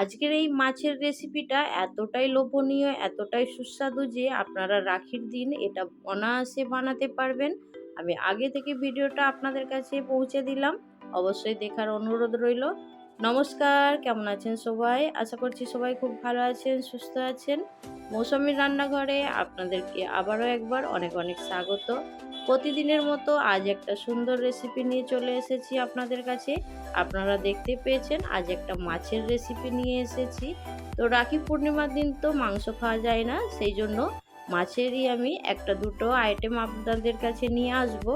আজকের এই মাছের রেসিপিটা এতটাই লোভনীয়, এতটাই সুস্বাদু যে আপনারা রাখির দিন এটা অনায়াসে বানাতে পারবেন। আমি আগে থেকে ভিডিওটা আপনাদের কাছে পৌঁছে দিলাম। অবশ্যই দেখার অনুরোধ রইল। নমস্কার, কেমন আছেন সবাই? আশা করছি সবাই খুব ভালো আছেন, সুস্থ আছেন। মৌসুমির রান্নাঘরে আপনাদেরকে আবারও একবার অনেক অনেক স্বাগত। প্রতিদিনের মতো আজ একটা সুন্দর রেসিপি নিয়ে চলে এসেছি আপনাদের কাছে। আপনারা দেখতে পেয়েছেন, আজ একটা মাছের রেসিপি নিয়ে এসেছি। তো রাখি পূর্ণিমার দিন তো মাংস খাওয়া যায় না, সেই জন্য মাছেরই আমি একটা দুটো আইটেম আপনাদের কাছে নিয়ে আসব।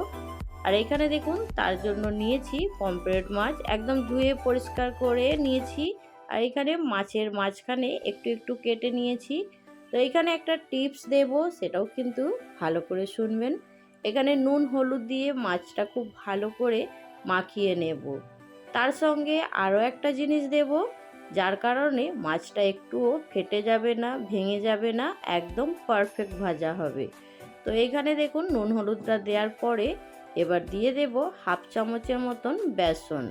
আর এখানে দেখুন, তার জন্য নিয়েছি পমপ্লেট মাছ, একদম ধুয়ে পরিষ্কার করে নিয়েছি। আর এখানে মাছের মাঝখানে একটু একটু কেটে নিয়েছি। তো এখানে একটা টিপস দেব, সেটাও কিন্তু ভালো করে শুনবেন। এখানে নুন, হলুদ দিয়ে মাছটা খুব ভালো করে মাখিয়ে নেব। তার সঙ্গে আরও একটা জিনিস দেব, যার কারণে মাছটা একটুও ফেটে যাবে না, ভেঙে যাবে না, একদম পারফেক্ট ভাজা হবে। তো এখানে দেখুন নুন হলুদটা দেওয়ার পরে এবার দিয়ে দেব হাফ চামচের মতন বেসন।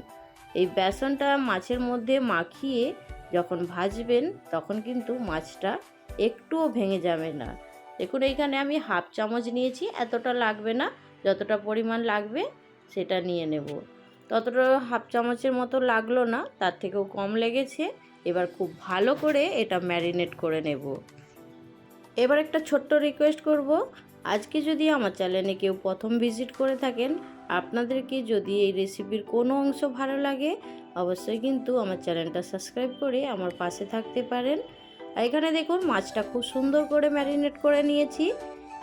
এই বেসনটা মাছের মধ্যে মাখিয়ে যখন ভাজবেন তখন কিন্তু মাছটা একটুও ভেঙে যাবে না। দেখুন এইখানে আমি হাফ চামচ নিয়েছি, এতটা লাগবে না, যতটা পরিমাণ লাগবে সেটা নিয়ে নেব। ততটা হাফ চামচের মতো লাগল না, তার থেকেও কম লেগেছে। এবার খুব ভালো করে এটা ম্যারিনেট করে নেব। এবার একটা ছোট্ট রিকোয়েস্ট করব, আজকে যদি আমার চ্যানেলে কেউ প্রথম ভিজিট করে থাকেন, আপনাদেরকে যদি এই রেসিপির কোনো অংশ ভালো লাগে, অবশ্যই কিন্তু আমার চ্যানেলটা সাবস্ক্রাইব করে আমার পাশে থাকতে পারেন। এখানে দেখুন, মাছটা খুব সুন্দর করে ম্যারিনেট করে নিয়েছি।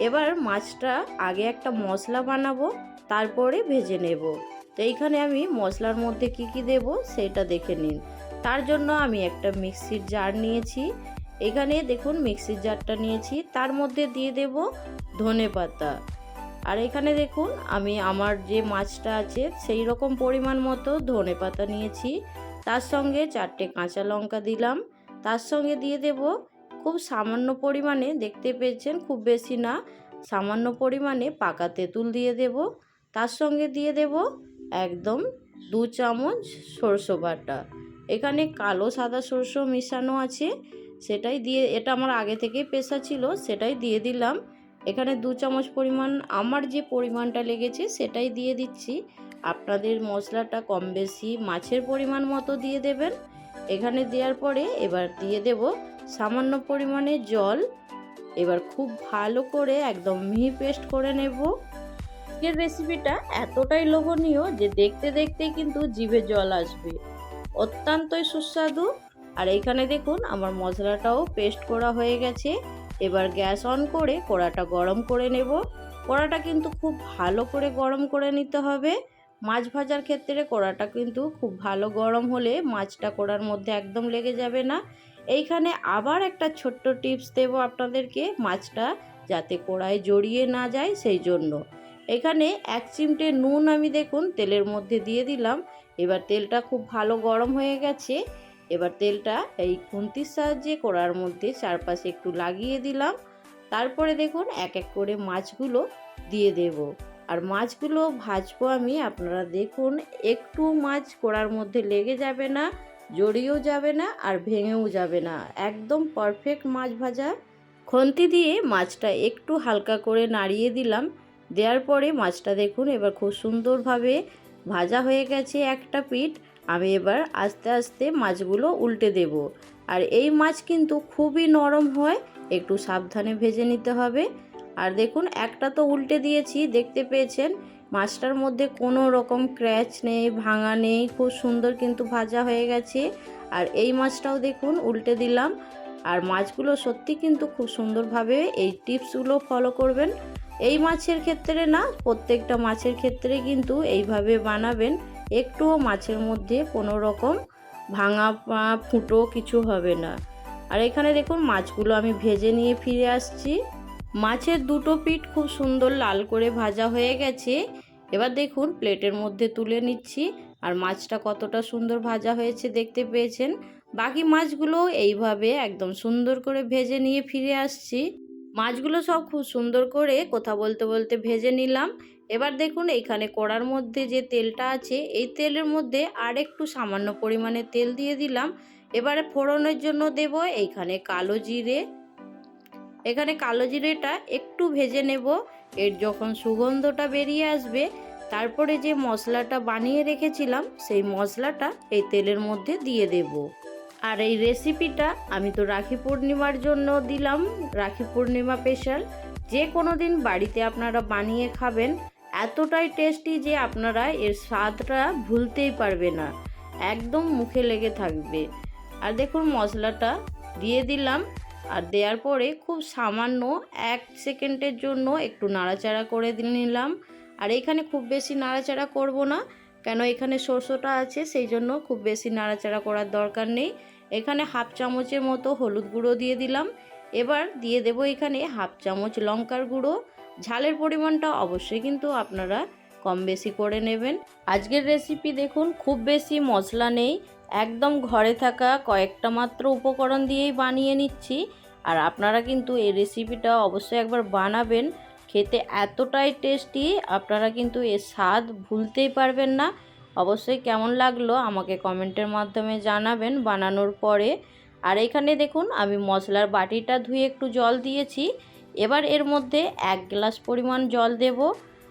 এবার মাছটা আগে একটা মশলা বানাবো, তারপরে ভেজে নেব। তো এইখানে আমি মশলার মধ্যে কি কি দেব সেটা দেখে নিন। তার জন্য আমি একটা মিক্সির জার নিয়েছি। এখানে দেখুন মিক্সির জারটা নিয়েছি। তার মধ্যে দিয়ে দেব ধনে পাতা। আর এখানে দেখুন আমি আমার যে মাছটা আছে সেই রকম পরিমাণ মতো ধনে পাতা নিয়েছি। তার সঙ্গে চারটে কাঁচা লঙ্কা দিলাম। তার সঙ্গে দিয়ে দেব খুব সামান্য পরিমাণে, দেখতে পেয়েছেন খুব বেশি না, সামান্য পরিমাণে পাকা তেঁতুল দিয়ে দেব। তার সঙ্গে দিয়ে দেব একদম দু চামচ সরষে বাটা। এখানে কালো সাদা সরষে মিশানো আছে, সেটাই দিয়ে, এটা আমার আগে থেকে পেশা ছিল, সেটাই দিয়ে দিলাম। এখানে দু চামচ পরিমাণ, আমার যে পরিমাণটা লেগেছে সেটাই দিয়ে দিচ্ছি। আপনাদের মশলাটা কম বেশি মাছের পরিমাণ মতো দিয়ে দেবেন। এখানে দেওয়ার পরে এবার দিয়ে দেব সামান্য পরিমাণে জল। এবার খুব ভালো করে একদম মিহি পেস্ট করে নেব। আজকের রেসিপিটা এতটাই লোভনীয় যে দেখতে দেখতে কিন্তু জিভে জল আসবে। অত্যন্তই সুস্বাদু। আর এইখানে দেখুন, আমার মশলাটাও পেস্ট করা হয়ে গেছে। এবার গ্যাস অন করে কড়াটা গরম করে নেব। কড়াটা কিন্তু খুব ভালো করে গরম করে নিতে হবে। মাছ ভাজার ক্ষেত্রে কড়াটা কিন্তু খুব ভালো গরম হলে মাছটা কড়ার মধ্যে একদম লেগে যাবে না। এইখানে আবার একটা ছোট্ট টিপস দেবো আপনাদেরকে মাছটা যাতে কড়ায় জড়িয়ে না যায়, সেই জন্য। এখানে এক চিমটে নুন আমি দেখুন তেলের মধ্যে দিয়ে দিলাম। এবার তেলটা খুব ভালো গরম হয়ে গেছে। এবার তেলটা এই খুন্তির সাহায্যে কড়ার মধ্যে চারপাশে একটু লাগিয়ে দিলাম। তারপরে দেখুন এক এক করে মাছগুলো দিয়ে দেব। আর মাছগুলো ভাজবো আমি, আপনারা দেখুন একটু মাছ কড়ার মধ্যে লেগে যাবে না, জড়িয়েও যাবে না আর ভেঙেও যাবে না। একদম পারফেক্ট মাছ ভাজা। খন্তি দিয়ে মাছটা একটু হালকা করে নাড়িয়ে দিলাম। দেওয়ার পরে মাছটা দেখুন, এবার খুব সুন্দরভাবে ভাজা হয়ে গেছে একটা পিঠ। আমি এবার আস্তে আস্তে মাছগুলো উল্টে দেব। আর এই মাছ কিন্তু খুবই নরম হয়, একটু সাবধানে ভেজে নিতে হবে। আর দেখুন, একটা তো উল্টে দিয়েছি, দেখতে পেয়েছেন? মাছটার মধ্যে কোনো রকম ক্র্যাচ নেই, ভাঙা নেই, খুব সুন্দর কিন্তু ভাজা হয়ে গেছে। আর এই মাছটাও দেখুন, উল্টে দিলাম। আর মাছগুলো সত্যি কিন্তু খুব সুন্দরভাবে এই টিপসগুলো ফলো করবেন। এই মাছের ক্ষেত্রে না, প্রত্যেকটা মাছের ক্ষেত্রে কিন্তু এইভাবে বানাবেন। একটুও মাছের মধ্যে কোনো রকম ভাঙা ফুটো কিছু হবে না। আর এখানে দেখুন মাছগুলো আমি ভেজে নিয়ে ফিরে আসছি। মাছের দুটো পিঠ খুব সুন্দর লাল করে ভাজা হয়ে গেছে। এবার দেখুন প্লেটের মধ্যে তুলে নিচ্ছি। আর মাছটা কতটা সুন্দর ভাজা হয়েছে দেখতে পেয়েছেন। বাকি মাছগুলো এইভাবে একদম সুন্দর করে ভেজে নিয়ে ফিরে আসছি। মাছগুলো সব খুব সুন্দর করে কথা বলতে বলতে ভেজে নিলাম। এবার দেখুন এখানে কড়ার মধ্যে যে তেলটা আছে, এই তেলের মধ্যে আর একটু সামান্য পরিমাণে তেল দিয়ে দিলাম। এবারে ফোড়নের জন্য দেব এইখানে কালো জিরে। এখানে কালো জিরেটা একটু ভেজে নেব। এর যখন সুগন্ধটা বেরিয়ে আসবে, তারপরে যে মশলাটা বানিয়ে রেখেছিলাম, সেই মশলাটা এই তেলের মধ্যে দিয়ে দেব। আর এই রেসিপিটা আমি তো রাখি পূর্ণিমার জন্য দিলাম, রাখি পূর্ণিমা স্পেশাল যে কোনো দিন বাড়িতে আপনারা বানিয়ে খাবেন, এতটাই টেস্টি যে আপনারা এর স্বাদটা ভুলতেই পারবে না। একদম মুখে লেগে থাকবে। আর দেখুন মশলাটা দিয়ে দিলাম। আর দেওয়ার পরে খুব সামান্য এক সেকেন্ডের জন্য একটু নাড়াচাড়া করে নিলাম। আর এখানে খুব বেশি নাড়াচাড়া করব না, কেন এখানে সরষেটা আছে, সেই জন্য খুব বেশি নাড়াচাড়া করার দরকার নেই। এখানে হাফ চামচের মতো হলুদ গুঁড়ো দিয়ে দিলাম। এবার দিয়ে দেব এখানে হাফ চামচ লঙ্কার গুঁড়ো। ঝালের পরিমাণটা অবশ্যই কিন্তু আপনারা কম বেশি করে নেবেন। আজকের রেসিপি দেখুন, খুব বেশি মশলা নেই। একদম ঘরে থাকা কয়েকটা মাত্র উপকরণ দিয়েই বানিয়ে নিচ্ছি। আর আপনারা কিন্তু এই রেসিপিটা অবশ্যই একবার বানাবেন। খেতে এতটাই টেস্টি আপনারা কিন্তু এর স্বাদ ভুলতেই পারবেন না। অবশ্যই কেমন লাগল আমাকে কমেন্টের মাধ্যমে জানাবেন বানানোর পরে। আর এখানে দেখুন, আমি মশলার বাটিটা ধুয়ে একটু জল দিয়েছি। এবার এর মধ্যে এক গ্লাস পরিমাণ জল দেব।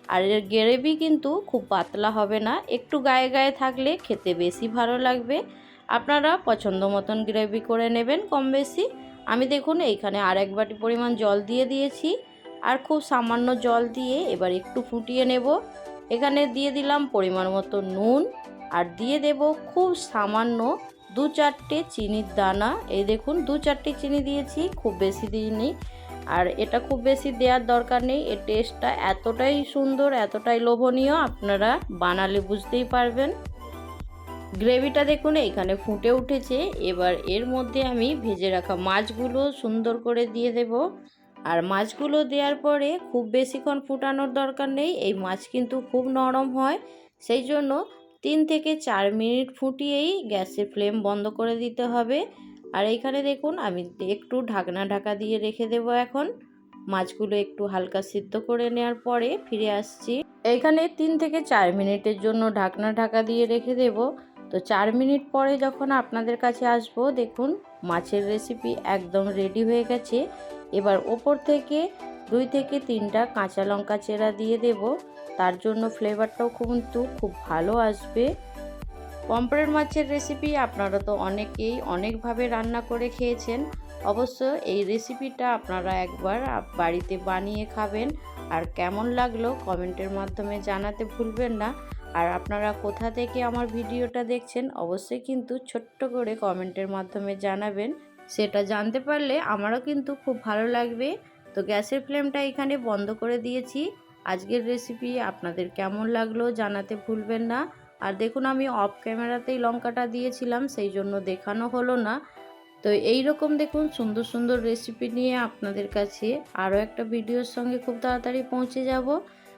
আর এর গ্রেভি কিন্তু খুব পাতলা হবে না, একটু গায়ে গায়ে থাকলে খেতে বেশি ভালো লাগবে। আপনারা পছন্দ মতন গ্রেভি করে নেবেন কম বেশি। আমি দেখুন, এইখানে আর এক বাটি পরিমাণ জল দিয়ে দিয়েছি। আর খুব সামান্য জল দিয়ে এবার একটু ফুটিয়ে নেব। এখানে দিয়ে দিলাম পরিমাণ মতো নুন আর দিয়ে দেব খুব সামান্য দু চারটে চিনির দানা। এই দেখুন, দু চারটে চিনি দিয়েছি, খুব বেশি দিইনি। আর এটা খুব বেশি দেওয়ার দরকার নেই, এর টেস্টটা এতটাই সুন্দর, এতটাই লোভনীয়, আপনারা বানালে বুঝতেই পারবেন। গ্রেভিটা দেখুন, এখানে ফুটে উঠেছে। এবার এর মধ্যে আমি ভেজে রাখা মাছগুলো সুন্দর করে দিয়ে দেব। আর মাছগুলো দেওয়ার পরে খুব বেশিক্ষণ ফুটানোর দরকার নেই। এই মাছ কিন্তু খুব নরম হয়। সেই জন্য তিন থেকে চার মিনিট ফুটিয়েই গ্যাসের ফ্লেম বন্ধ করে দিতে হবে। আর এইখানে দেখুন, আমি একটু ঢাকনা ঢাকা দিয়ে রেখে দেব এখন। মাছগুলো একটু হালকা সিদ্ধ করে নেওয়ার পরে ফিরে আসছি। এইখানে তিন থেকে চার মিনিটের জন্য ঢাকনা ঢাকা দিয়ে রেখে দেব। তো চার মিনিট পরে যখন আপনাদের কাছে আসব, দেখুন মাছের রেসিপি একদম রেডি হয়ে গেছে। এবার ওপর থেকে দুই থেকে তিনটা কাঁচা লঙ্কা চেরা দিয়ে দেব। তার জন্য ফ্লেভারটাও কিন্তু খুব ভালো আসবে। পম্পলেট মাছের রেসিপি আপনারা তো অনেকেই অনেকভাবে রান্না করে খেয়েছেন। অবশ্য এই রেসিপিটা আপনারা একবার বাড়িতে বানিয়ে খাবেন। আর কেমন লাগল কমেন্টের মাধ্যমে জানাতে ভুলবেন না। আর আপনারা কোথা থেকে আমার ভিডিওটা দেখছেন, অবশ্যই কিন্তু ছোট্ট করে কমেন্টের মাধ্যমে জানাবেন। সেটা জানতে পারলে আমারও কিন্তু খুব ভালো লাগবে। তো গ্যাসের ফ্লেমটা এখানে বন্ধ করে দিয়েছি। আজকের রেসিপি আপনাদের কেমন লাগল জানাতে ভুলবেন না। আর দেখুন, আমি অফ ক্যামেরাতেই লঙ্কাটা দিয়েছিলাম, সেই জন্য দেখানো হলো না। তো এই রকম দেখুন, সুন্দর সুন্দর রেসিপি নিয়ে আপনাদের কাছে আরও একটা ভিডিওর সঙ্গে খুব তাড়াতাড়ি পৌঁছে যাব।